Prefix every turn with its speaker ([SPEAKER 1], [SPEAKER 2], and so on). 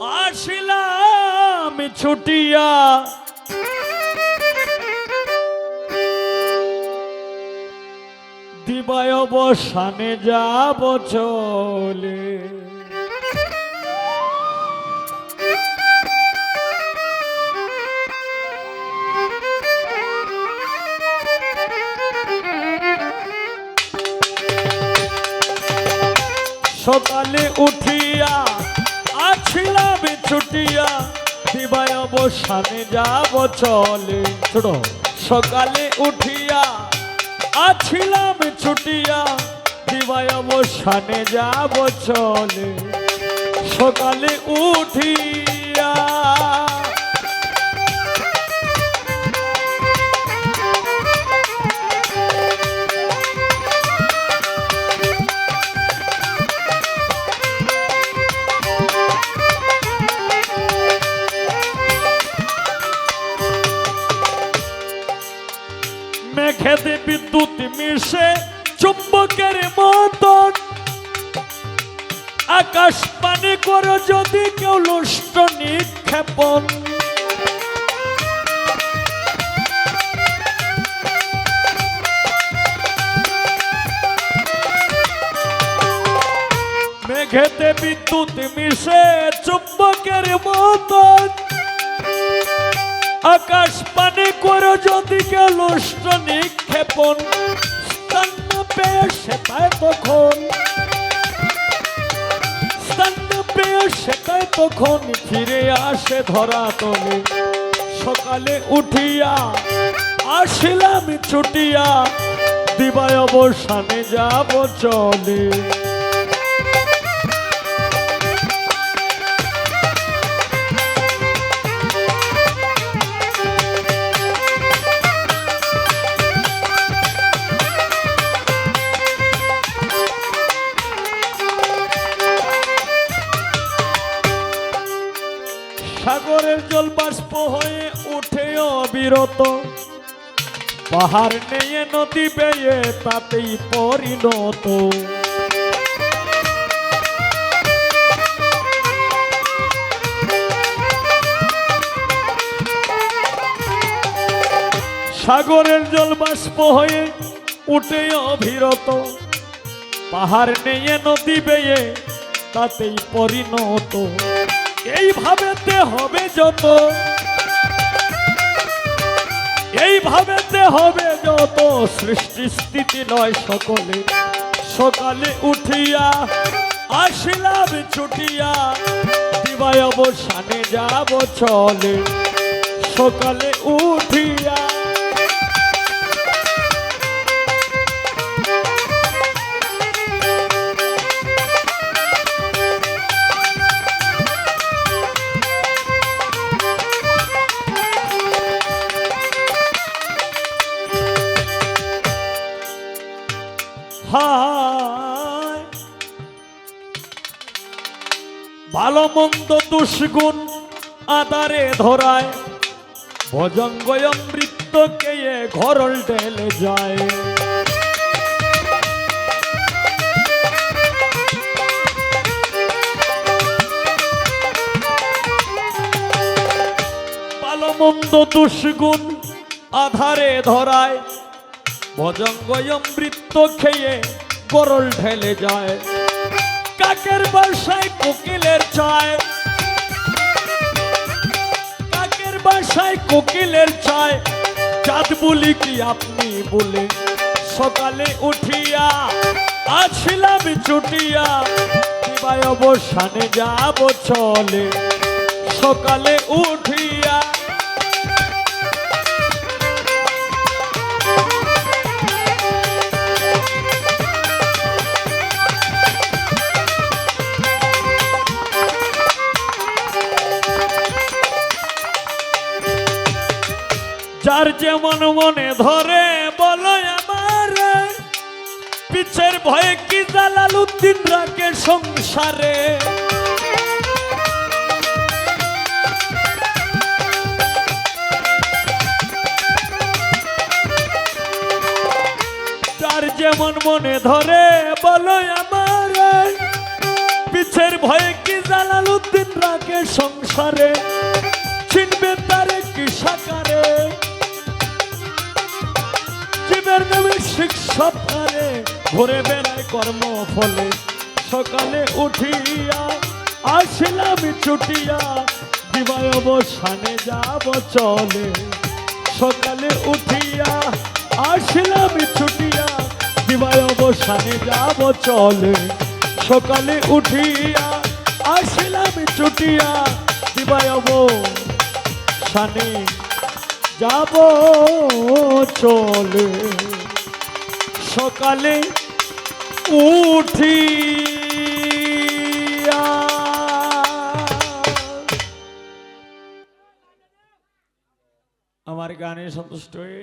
[SPEAKER 1] আসিলাম ছুটিয়া। দিবায় অবসানে যাব চলে। সকালে উঠিয়া আছিলাম ছুটিয়া দিবায় অবসানে যাব চলে। ছোট সকালে উঠিয়া আছিলাম ছুটিয়া দিবায় অবসানে যাব চলে। সকালে উঠিয়া মেঘেতে বিদ্যুৎ মিশে চুম্বকের মতন। আকাশ পানি করো যদি কেউ লুষ্ট নিক্ষেপণ। মেঘেতে বিদ্যুৎ মিশে চুম্বকের মতন। আকাশ পানি করো যদি লুষ্ট নিক্ষেপণ স্থান পেয়ে সেটাই তখন স্থান পেয়ে সেটাই তখন, ফিরে আসে ধরা তলে সকালে উঠিয়া আসিলাম ছুটিয়া, দিবায় অবসানে যাব চলে। সাগরের জল বাষ্প হয়ে উঠে অবিরত। পাহাড় নেয়ে নদী বেয়ে তাতেই পরিণত। সাগরের জল বাষ্প হয়ে উঠে অবিরত। পাহাড় নেয়ে নদী বেয়ে তাতেই পরিণত। এইভাবেতে হবে যত। এইভাবেতে হবে যত। সৃষ্টি স্থিতি নয় সকলে। সকালে উঠিয়া আসিলাম ছুটিয়া। দিবায় অবসানে যাব চলে। সকালে উঠিয়া ভালো মন্দ দুষ্গুণ আদারে ধরায়। ভজঙ্গ অমৃত কে ঘরল ঢেলে যায়। মন্দ দুষ্গুণ আধারে ধরায়। ভজঙ্গ অমৃত খেয়ে গরল ঢেলে যায়। কাকের বাসায় কোকিলের চায়। কাকের বাসায় কোকিলের চায়। চাঁদ বলি কি আপনি বলে সকালে উঠিয়া আছিলাম চুটিয়া দিবায় অবসানে যাব চলে। সকালে উঠিয়া যেমন মনে ধরে, বলো আমার। পিছের ভয়ে কি জালালুদ্দিন রাখে সংসারে? যার যেমন মনে ধরে, বলো আমার। পিছের ভয়ে কি জালালুদ্দিন রাখে সংসারে? পারে ঘুরে বেড়ায় কর্ম ফলে সকালে উঠিয়া আসিলাম ছুটিয়া, দিবায় অবসানে যাব চলে। সকালে উঠিয়া আসিলাম ছুটিয়া, দিবায় অবসানে যাব চলে। সকালে উঠিয়া আসিলাম ছুটিয়া, দিবায় অবসানে যাব চলে। সকালে উঠি আমার গানে সন্তুষ্ট হয়ে